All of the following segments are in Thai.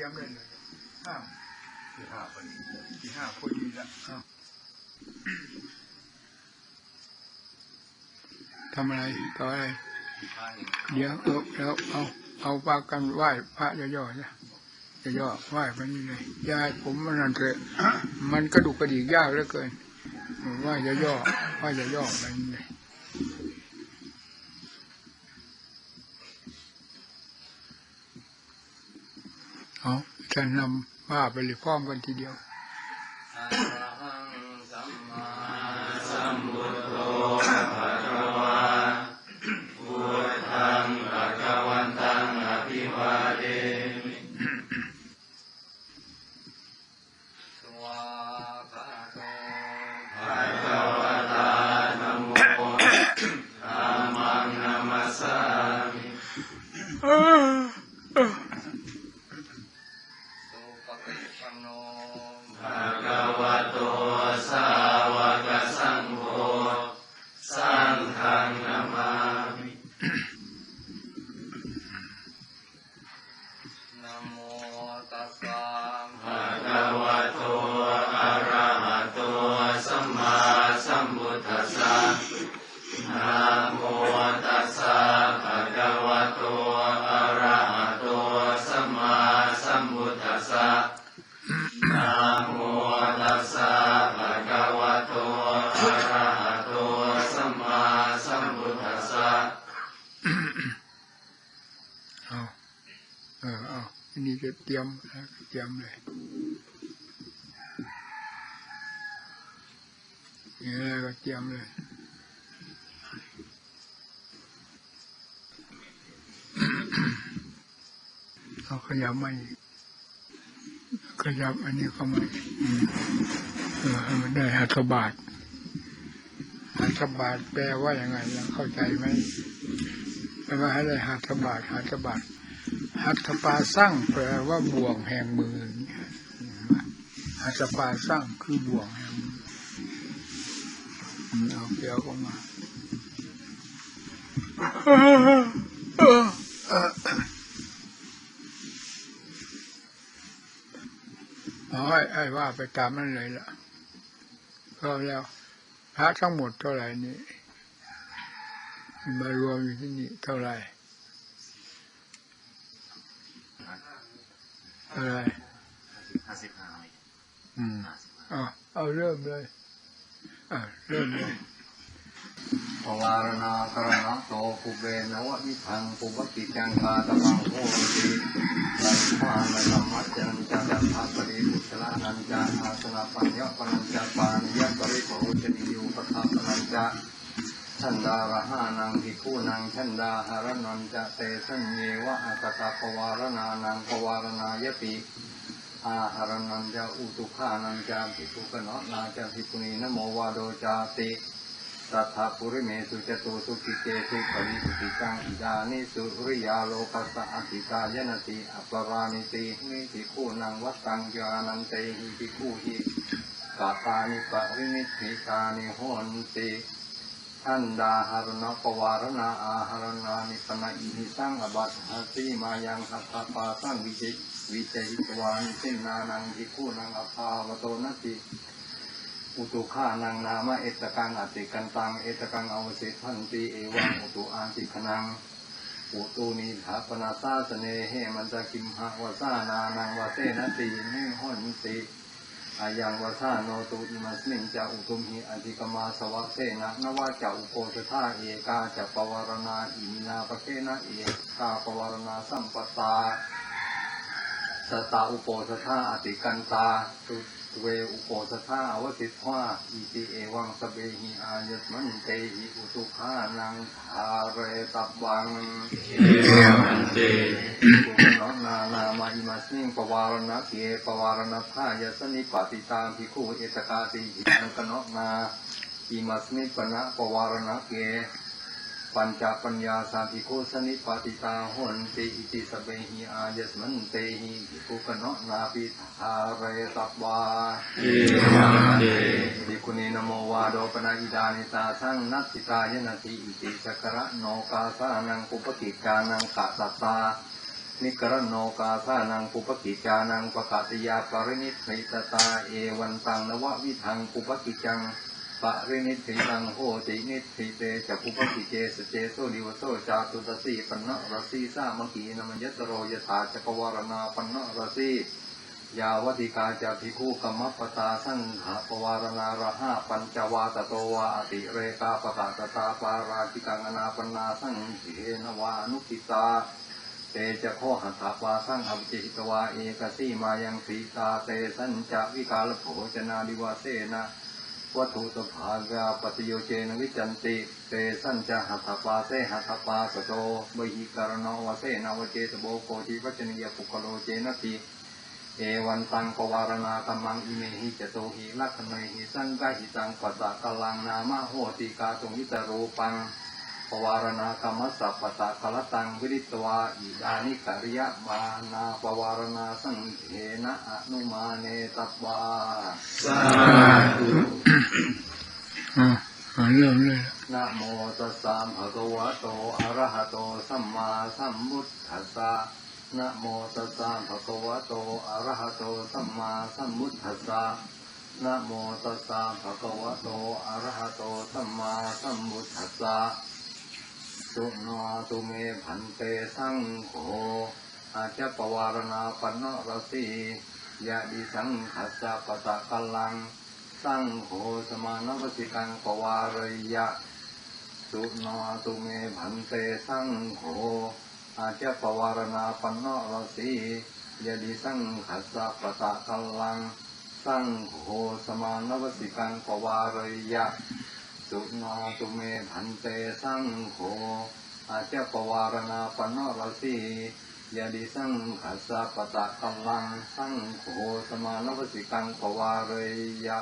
เราก็เตรียมได้เลยห้าที่ห้าพอดีที่ห้าพอดีละอ้าวทำอะไรต่ออะไรห้าเองเดี๋ยวเอาแล้วเอาเอาปากันไหว้พระย่อๆนะย่อๆไหว้ไปนี่เลยยายผมมันนั่นเถอะมันกระดุกกระดิกยากเหลือเกินไหว้ย่อๆไหว้ย่อๆไปนี่เลย เอาจะนำว่าไปเลยพร้อมกันทีเดียว รียมเตรียมเลยนี่อะไรก็เตรียมเลยเอาขยับไมาอีกขยับอันนี้เข้ามาเออให้มันได้หัตถบาทหัตถบาทแปลว่าอย่างไงยังเข้าใจไหมแปลว่าให้ได้หัตถบาทหัตถบาท หัตถปาสร้างแปลว่าบ่วงแห่งมือหัตถปาสร้างคือบ่วงแห่งมือเอาเกี่ยวเข้ามาเอาไอ้ไอ้ว่าไปตามนั้นเลยล่ะก็แล้วพระทั้งหมดเท่าไหร่นี่มารวมอยู่ที่นี่เท่าไหร่ เท่าไรห้าสิบห้าอืมเอาเอาเริ่มเลยอ่าเริ่มเลยปวารณากรณะโตภูเบนวะวิพังภูวติจังคาตมังโหติไลภาลธรรมจันจันทาปริบุตระนันจาอาสนะปัญญปนัญจปานิยปริโภชนิยุปทัปนัญจา ชันดาระหานังภิกขุนังชันดาหารนันจะเตสัญเยวะอัตตาปวารณานังปวารณายติอาหารนันจะอุตุขานันจะภิกขุกนะนาจะภิกขุนีนโมวาโดจาติตัทธาปุริเมสุจตุสุกิเจสุปริสุติกังอิดานิสุริยาโลกัสสะอธิกายนติอัปรานิตินิภิกขุนังวัตตังญานันเตหิภิกขุหิกาตานิปรินิธิกานิโหนติ อันดาหารณปวารณาอาหารณานิปนะอินิสังอบัตหาติมายังหัตถปาสังวิจิวิจัยตวานิสินานังทิคูนังอภาวโตนติอุตุขานังนามะเอตกังอติกันตังเอตกังอวสิทันติเอวังอุตุอาติขนังอุตุนิถาปนาสาสเนเหมันจะกิมหะวะสานานังวะเสนติเนห้นติ อายังวสาโนตุอิมัสมิงจะอุตุมหิอธิกมาสวัสเสนะนวาจะอุโปสถาเอกาจะปวารณาอิมินาปะเคนะเอกาปวารณาสัมปตาสตาอุโปชธาอติกันตาตุ เวอุโปสถาอวสิทธวาอิติเอวังสเบหิอายสมันเตหิอุตุขานังทาเรตับบังเอวเตปุณนานามาอิมาสมิงปวารณะเกปวารณทายสนิปติตามภิกขุเอตกาติหิตังกนนาอิมาสมิปนะปวารณะเก ปัญจปัญญาสาภิกขุสนิปติตาหนติอิติสเบหิอายสมันเตหิภิกขุกนนาปิทาเรตับวาเอวังเตภิกขุนีนโมวาโดปนาอิดานิตาสังนัตติกายนาทีอิติสกระโนกาสานังปุปกิจานังกะตตานิกรโนกาสานังปุปกิจานังปะกาติยาปรินิสิตตาเอวันตังนววิทังปุปกิจัง ปะรินิสิตังโหตินิสิเตจะปุปกิเจสเจโสดิวโสจาตุตสีปนนะรสีสามกีนมยตโรยถาจักวารณาปนนะรสียาวติกาจะภิกขุกรรมปตาสังฆปวารณาระหะปัญจวาตโตวาติเรกาปะกาตตาปาราชิกังนาปนาสังเทนวานุกิตาเตจะโคหัตถวาสังอวิจิตวาเอกสีมายังสีตาเตสัญจะวิกาลโภจนาดิวาเสนะ วัตถุตภากาปฏิโยเจนวิจันติ เตสัญจะหัตถปาเสหัตถปาสโตมหิการณวเสนาวเจตโบโกจิวัจนิยปุกโลเจนติเอวันตังปวารณาตัมมังอิเมหิจโตหิลักขณหิสังกหิตังปัสสะกลังนามาโหติกาตุงวิตรูปัง ปวารณากรรมสัพปะตะกลตังวิริตวาอิดานิกริยมานาปวารณาสังเขนะอนุมาเนตัปวาสาธุอ่าอ่เริ่มเลยนะโมตัสสะภะคะวะโตอะระหะโตสัมมาสัมพุทธัสสะนะโมตัสสะภะคะวะโตอะระหะโตสัมมาสัมพุทธัสสะนะโมตัสสะภะคะวะโตอะระหะโตสัมมาสัมพุทธัสสะ สุนาตุเมพันเตสังโฆอาจจะปวารณาปนรสียะดิสังขัสสะปะตะกลัง สังโฆสมานวสิกังปวารยะ สุนาตุเมพันเตสังโฆอาจจะปวารณาปนนรสียดิสังขัสสะปะตะกลลัง สังโฆสมานวสิกังปวารยะ สุนาตุเมพันเตสังโฆอาจจะปวารณาปนรสียาดิสังขัสสะปะตะกัลังสังโฆสมานวสิกังปวารยะ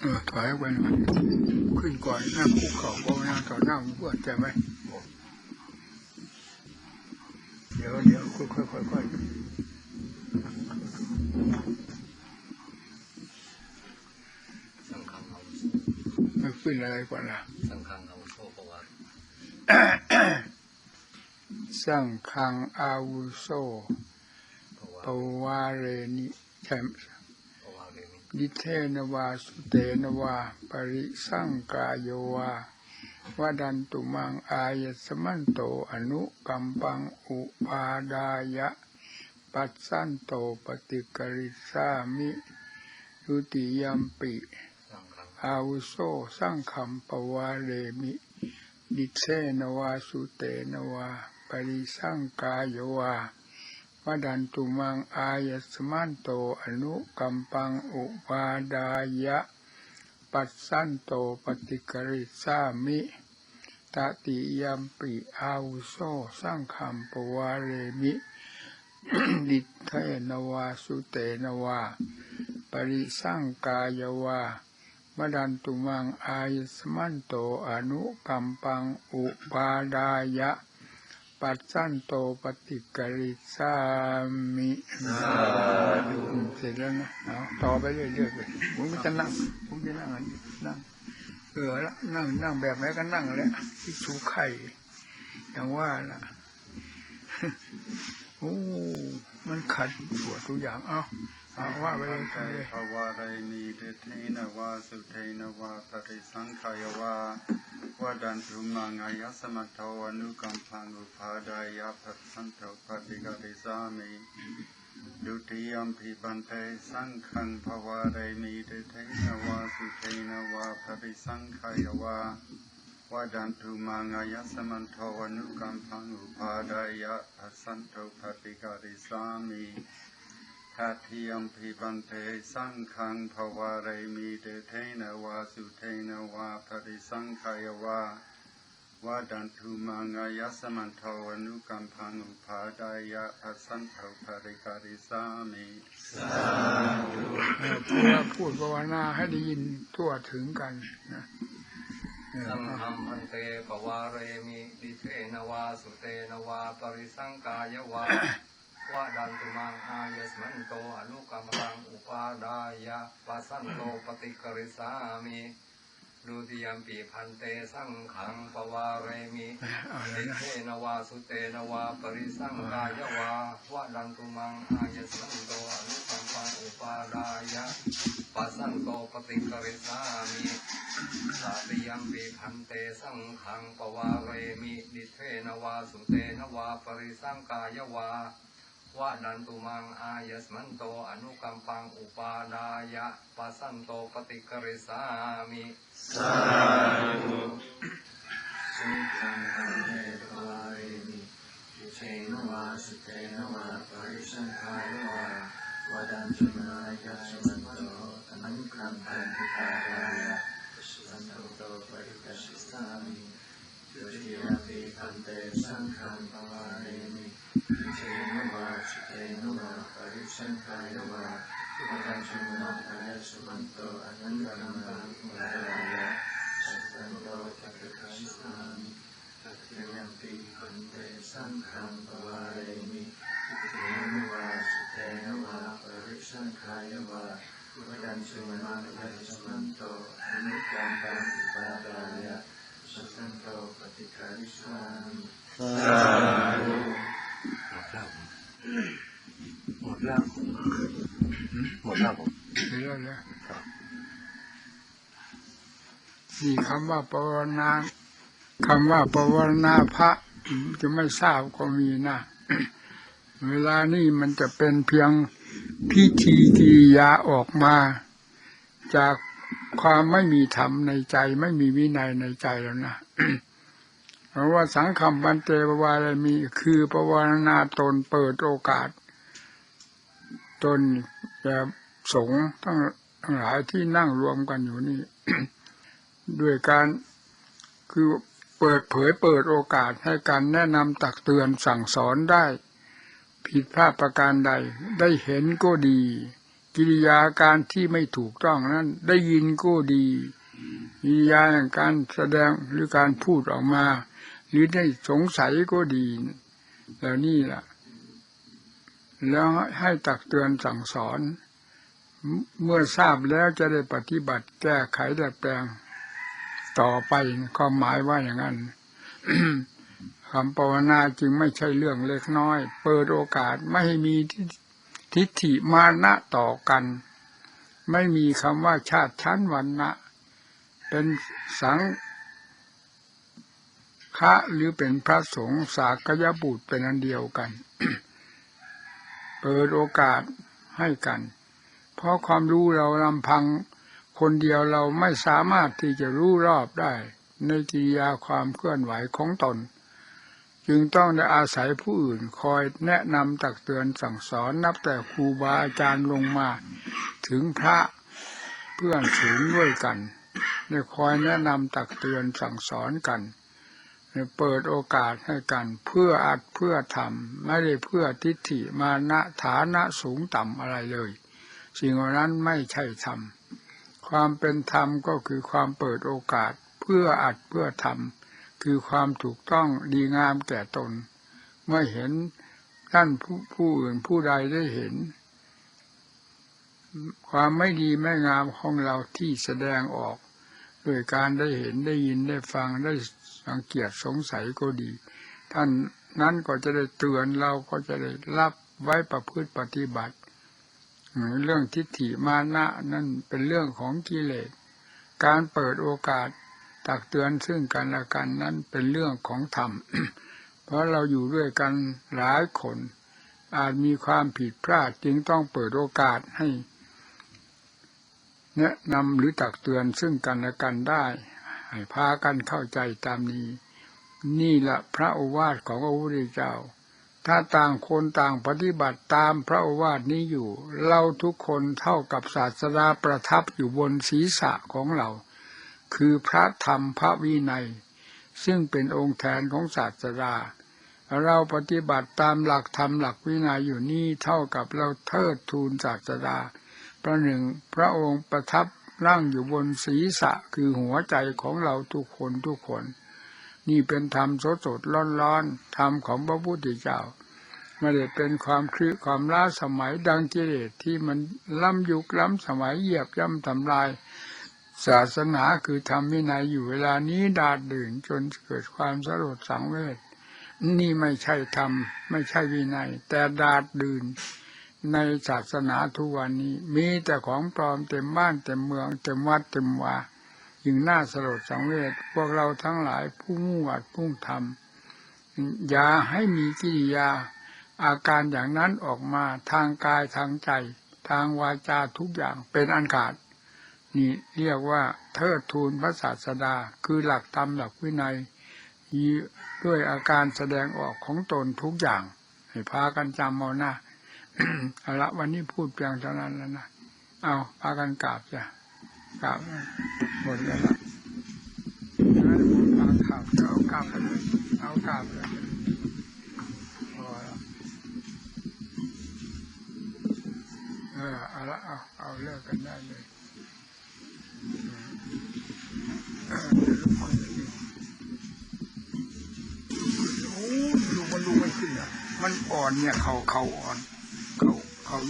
เออถอยไปหน่อยขึ้นก่อนนั่งคุกเข่าภาวนาต่อหน้าหมู่เพื่อนใจไหมเดี๋ยวเดี๋ยวค่อยค่อยค่อยค่อยสังฆังอาวุโสไม่ขึ้นอะไรก่อนล่ะสังฆังอาวุโสปวารสร้างคังอาวุโสปวาเรนิใช่ไหมดิเทนวาสุเตนวา ปริสังกายโยวา วดันตุมังอายสมันโตอนุกัมปังอุปาดายะ ปัสสันโตปฏิกริสามิยุติยัมปิอาวุโสสร้างคำปวาเรมิ ดิเทนวาสุเตนวาปริสังกายโยวาวดันตุมังอายสมันโตอนุกัมปังอุปาดายะ ปัสสันโตปฏิกริสามิตติยัมปิอาวุโสสร้างคำปวาเรมิดิเทนวาสุเตนวา ปริสังกายวามดันตุมังอายสมันโตอนุกัมปังอุปาดายะ ปัสสันโตปฏิกริสามิสาธุอืมเสร็จแล้วนะเอาต่อไปเรื่อยๆไปผมก็จะนั่งผมจะนั่งอันนี้นั่งเออละนั่งนั่งแบบไหนก็นั่งแหละที่ชูไข่อย่างว่าล่ะโอ้มันขัดปวดทุกอย่างเอ้า เอาว่าไปเลยไปเลยภวารมีเดเทนวาสุเทนวาปริสังขายาวาวดันตุมังอายสมัทโทอนุกัมพังอุปาดายาภัสสันโตปฏิกริสามิดุติยมพิปันเตสังขังภวาไรมีเดเทนวาสุเทนวาปริสังขายาวาวดันตุมังอายสมัทโทอนุกัมพังอุปาดายาภัสสันโตปฏิกริสามิ ทัตถิยมปิบันเตสังฆังภวาเรมิเตเทนะวาสุเทนะวาปริสังขายวาวาดันทุมังอายัสมันทวนุกัมพังอุปาดายะอัสสันทวภริการิสามิเออเพื่อพูดภาวนาให้ได้ยินทั่วถึงกันนะเออสังฆัมพันเตปวาเรมิดิเทนวาสุเตนวาปริสังกายวา วะดันตุมังอายสมันโตอนุกรรมรังอุปาดายะปัสสันโตปฏิกริสามิดุติยมปีพันเตสังขังปวารมิเอาเลดิยนะเทนวาสุเตนวาปริสังกายวาวะดันตุมังอายสมันโตอนุกรรมรังอุปาดายะปัสสันโตปฏิกริสามิสาติยมปีพันเตสังขังปวาเรมินิเทนวาสุเตนวาปริสังกายวา วะนันตุมังอายสมันโตอนุกัมปังอุปาดายะปัสสันโตปฏิกริสามิสาธุสุขังคันเทปวาริมิทิเชนวาสุเตนวาปริสังขายวาวดันจุมายาสมันโตอนุคัมปันติตารา ปฏิคาริสามิสาธุหมดแล้วหมดแล้วผมเดี๋ยวเลยนี่คำว่าภาวนาคำว่าภาวนาพระจะไม่ทราบก็มีนะ เวลานี่มันจะเป็นเพียงพิธีกิริยาออกมา จากความไม่มีธรรมในใจ ไม่มีวินัยในใจแล้วนะ เพราะว่าสังคมบันเตปวารมีคือปวารณาตนเปิดโอกาส ตนแก่สงฆ์ทั้งทั้งหลายที่นั่งรวมกันอยู่นี่ ด้วยการคือเปิดเผยเปิดโอกาสให้การแนะนำตักเตือนสั่งสอนได้ ผิดพลาดประการใด ได้เห็นก็ดี กิริยาการที่ไม่ถูกต้องนั้น ได้ยินก็ดีกิริยาการแสดงหรือการพูดออกมา หรือได้สงสัยก็ดีแล้วนี่ล่ะ แล้วให้ตักเตือนสั่งสอน เมื่อทราบแล้วจะได้ปฏิบัติแก้ไขดัดแปลง ต่อไปความหมายว่าอย่างนั้นคำภาวนาจึงไม่ใช่เรื่องเล็กน้อย เปิดโอกาสไม่ให้มีทิฏฐิมานะต่อกัน ไม่มีคำว่าชาติชั้นวันนะเป็นสัง ฆะหรือเป็นพระสงฆ์สากยบุตรเป็นอันเดียวกัน เปิดโอกาสให้กัน เพราะความรู้เราลำพัง คนเดียวเราไม่สามารถที่จะรู้รอบได้ ในกิริยาความเคลื่อนไหวของตน จึงต้องได้อาศัยผู้อื่นคอยแนะนำตักเตือนสั่งสอนนับแต่ครูบาอาจารย์ลงมา ถึงพระเพื่อนสูงด้วยกันได้คอยแนะนำตักเตือนสั่งสอนกัน เปิดโอกาสให้กันเพื่ออัดเพื่อทำไม่ได้เพื่อทิฏฐิมานะฐานะสูงต่ำอะไรเลย สิ่งเหล่านั้นไม่ใช่ธรรมความเป็นธรรมก็คือความเปิดโอกาสเพื่ออัดเพื่อทำคือความถูกต้องดีงามแก่ตน เมื่อเห็นท่านผู้ผู้อื่นผู้ใดได้เห็น ความไม่ดีไม่งามของเราที่แสดงออก โดยการได้เห็นได้ยินได้ฟังได้สังเกตสงสัยก็ดี ท่านนั้นก็จะได้เตือนเราก็จะได้รับไว้ประพฤติปฏิบัติ เรื่องทิฏฐิมานะนั่นเป็นเรื่องของกิเลส การเปิดโอกาสตักเตือนซึ่งกันและกันนั้นเป็นเรื่องของธรรม เพราะเราอยู่ด้วยกันหลายคน อาจมีความผิดพลาดจึงต้องเปิดโอกาสให้ แนะนำหรือตักเตือนซึ่งกันและกันได้ให้พากันเข้าใจตามนี้ นี่แหละพระโอวาทของพระพุทธเจ้า ถ้าต่างคนต่างปฏิบัติตามพระโอวาทนี้อยู่ เราทุกคนเท่ากับศาสดาประทับอยู่บนศีรษะของเรา คือพระธรรมพระวินัย ซึ่งเป็นองค์แทนของศาสดา เราปฏิบัติตามหลักธรรมหลักวินัยอยู่นี่เท่ากับเราเทิดทูนศาสดา ประหนึ่งพระองค์ประทับนั่งอยู่บนศีรษะคือหัวใจของเราทุกคนทุกคน นี่เป็นธรรมสดสดร้อนร้อนธรรมของพระพุทธเจ้าไม่ได้เป็นความคลือความล้าสมัยดังกิเลสที่มันล้ำยุคล้ำสมัยเหยียบย่ำทำลาย ศาสนาคือธรรมวินัยอยู่เวลานี้ดาดดื่นจนเกิดความสลดสังเวชนี่ไม่ใช่ธรรมไม่ใช่วินัย แต่ดาดดื่น ในศาสนาทุกวันนี้ มีแต่ของปลอมเต็มบ้านเต็มเมืองเต็มวัดเต็มวายิ่งน่าสลดสังเวชพวกเราทั้งหลายผู้มุ่งหวัดพุ่งทำอย่าให้มีกิริยา อาการอย่างนั้นออกมาทางกายทางใจ ทางวาจาทุกอย่างเป็นอันขาด นี่เรียกว่าเทิดทูนพระศาสดาคือหลักธรรมหลักวินัยด้วยอาการแสดงออกของตนทุกอย่าง ให้พากันจำเอาหน้า เอาละวันนี้พูดเพียงเท่านั้นแล้วนะเอาพากันกราบจ้ะกราบหมดแล้วละงั้นผมพากราบจะเอากราบไปเลยเอากราบเลยพอแล้วเออเอาละเอาเอาเลิกกันได้เลยเออเดี๋ยวลุกขึ้นเลยโอ้ลุกมันลุกไม่ขึ้นอะมันอ่อนเนี่ยเขาเขาอ่อน เขา